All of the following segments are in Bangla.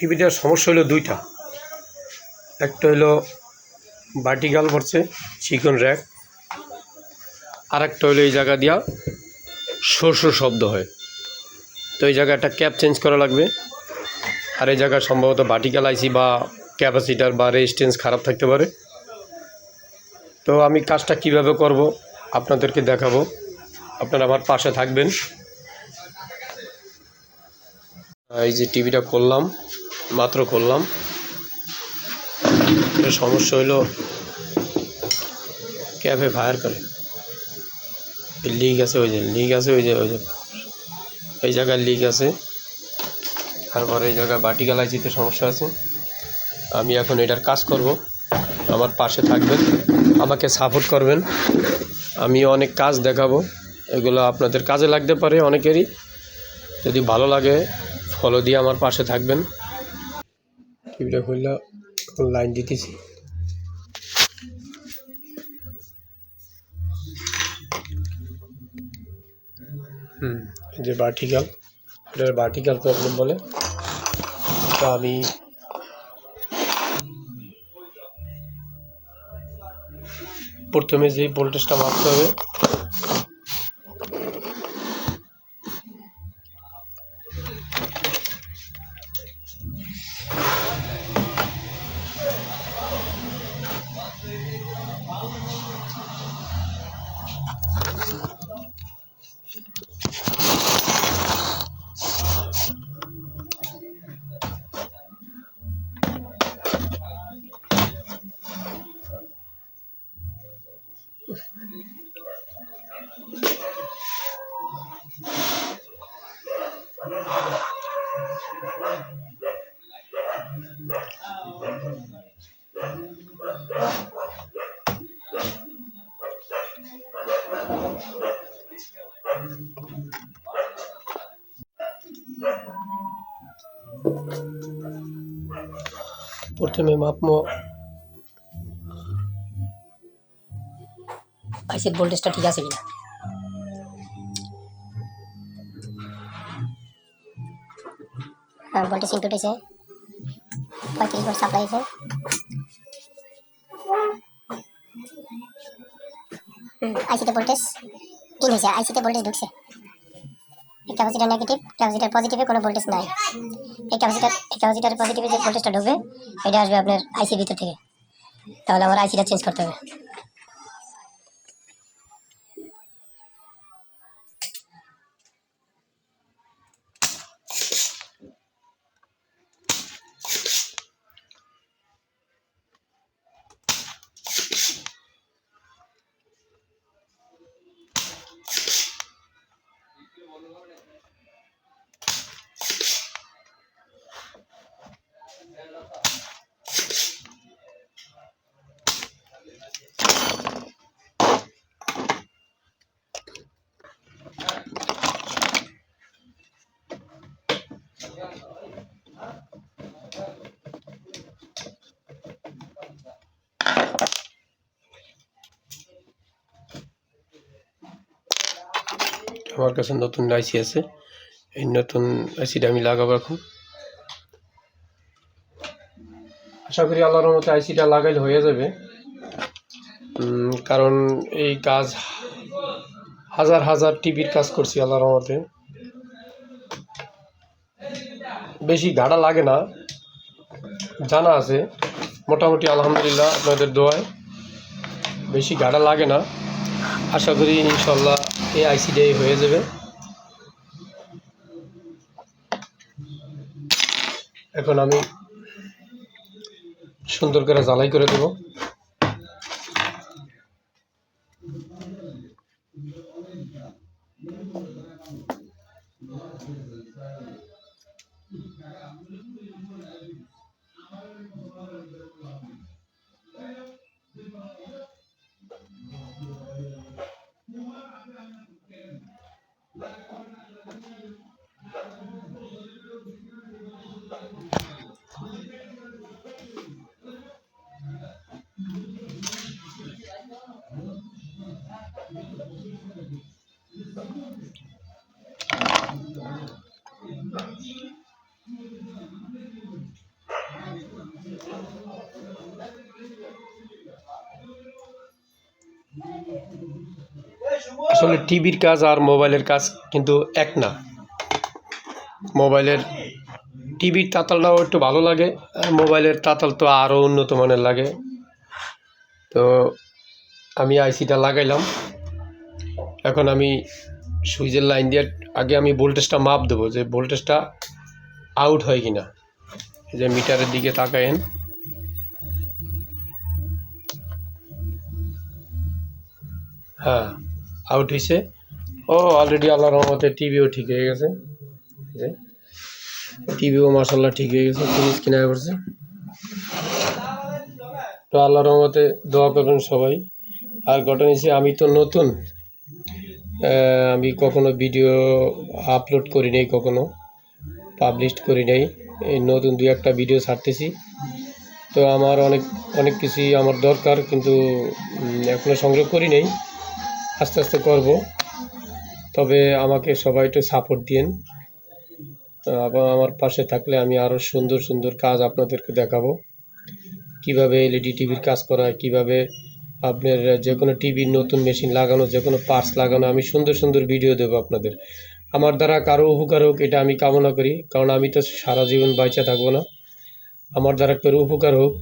টিভিটার সমস্যা হলো দুইটা। একটা হলো ভার্টিক্যাল পড়ছে, চিকন র্যাক। আর একটা হলো এই জায়গা দিয়া শোর শব্দ হয়। তো এই জায়গায় একটা ক্যাপ চেঞ্জ করা লাগবে। আর এই জায়গায় সম্ভবত ভার্টিক্যাল আইসি বা ক্যাপাসিটার বা রেজিস্ট্যান্স খারাপ থাকতে পারে। তো আমি কাজটা কীভাবে করব আপনাদেরকে দেখাবো। আপনারা আমার পাশে থাকবেন। এই যে টিভিটা করলাম। মাত্র করলাম। সমস্যা হলো ক্যাফে ফায়ার করে। লিক আছে, ওই যে, লিক আছে, ওই যে ওই যে। এই জায়গায় লিক আছে। তারপরে এই জায়গায় বাটিকাল আইসিতে সমস্যা আছে। আমি এখন এটার কাজ করব। আমার পাশে থাকবেন, আমাকে সাপোর্ট করবেন। আমি অনেক কাজ দেখাবো। এগুলো আপনাদের কাজে লাগতে পারে অনেকেরই। যদি ভালো লাগে ফলো দিয়ে আমার পাশে থাকবেন। টিভিটা এখন লাইন দিতেছি। হুম যে ভার্টিক্যাল এটার ভার্টিক্যাল প্রবলেম বলে। তো আমি প্রথমে যে ভোল্টেজটা মাপতে হবে প্রথমে মাপমো আইসির ভোল্টেজটা ঠিক আছে কিনা ভোল্টেজ ইনপুট হয়েছে পঁয়ত্রিশ ভোল্ট সাপ্লাই হয়েছে। আইসিতে ভোল্টেজ ইন হয়েছে। আইসিতে ভোল্টেজ ঢুকছে। এই ক্যাপাসিটার নেগেটিভ ক্যাপাসিটার পজিটিভে কোনো ভোল্টেজ নাই। এই ক্যাপাসিটার এই ক্যাপাসিটার পজিটিভে যে ভোল্টেজটা ঢুকবে, এটা আসবে আপনার আইসির ভিতর থেকে। তাহলে আমার আইসিটা চেঞ্জ করতে হবে। আমার কাছে নতুন আইসি আছে। এই নতুন আইসিটা আমি লাগাবো এখন। আশা করি আল্লাহর মতো আইসিটা লাগাইলে হয়ে যাবে। কারণ এই কাজ হাজার হাজার টিভির কাজ করছি আল্লাহর রহমতে। বেশি গাড়া লাগে না। জানা আছে। মোটামুটি আলহামদুলিল্লাহ আপনাদের দোয়ায়। বেশি গাড়া লাগে না। আশা করি ইনশাল্লাহ এই আইসিডিআই হয়ে যাবে। এখন আমি সুন্দর করে জ্বালাই করে দেব। আসলে টিভির কাজ আর মোবাইলের কাজ কিন্তু এক না। মোবাইলের টিভির তাতালটাও একটু ভালো লাগে মোবাইলের তাতাল তো আরও উন্নত মানের লাগে। তো আমি আইসিটা লাগাইলাম। এখন আমি সুইচের লাইন দিয়ে আগে আমি ভোল্টেজটা মাপ দেবো যে ভোল্টেজটা আউট হয় কিনা। যে মিটারের দিকে তাকায়েন। হ্যাঁ আউট হয়েছে ও অলরেডি আল্লাহর রহমতে টিভিও ঠিক হয়ে গেছে। টিভিও মাসাল্লাহ ঠিক হয়ে গেছে ফ্রিজ কিনা করছে তো আল্লাহর রহমতে দোয়া করবেন সবাই। আর ঘটনা হচ্ছে আমি তো নতুন। আমি কখনো ভিডিও আপলোড করি নাই, কখনো পাবলিশ করি নাই। এই নতুন দু একটা ভিডিও ছাড়তেছি। তো আমার অনেক অনেক কিছুই আমার দরকার, কিন্তু এখনও সংগ্রহ করি নাই। আস্তে আস্তে করব। তবে আমাকে সবাই একটু সাপোর্ট দিন এবং আমার পাশে থাকলে আমি আরও সুন্দর সুন্দর কাজ আপনাদেরকে দেখাবো। কীভাবে এলইডি টিভির কাজ করা হয়, কীভাবে আপনার যে কোনো টিভির নতুন মেশিন লাগানো যে কোনো পার্টস লাগানো, আমি সুন্দর সুন্দর ভিডিও দেবো আপনাদের। আমার দ্বারা কারও উপকার হোক, এটা আমি কামনা করি, কারণ আমি তো সারা জীবন বাইচা থাকব না। আমার দ্বারা কারও উপকার হোক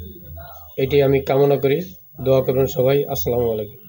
এটি আমি কামনা করি। দোয়া করবেন সবাই। আসসালামু আলাইকুম।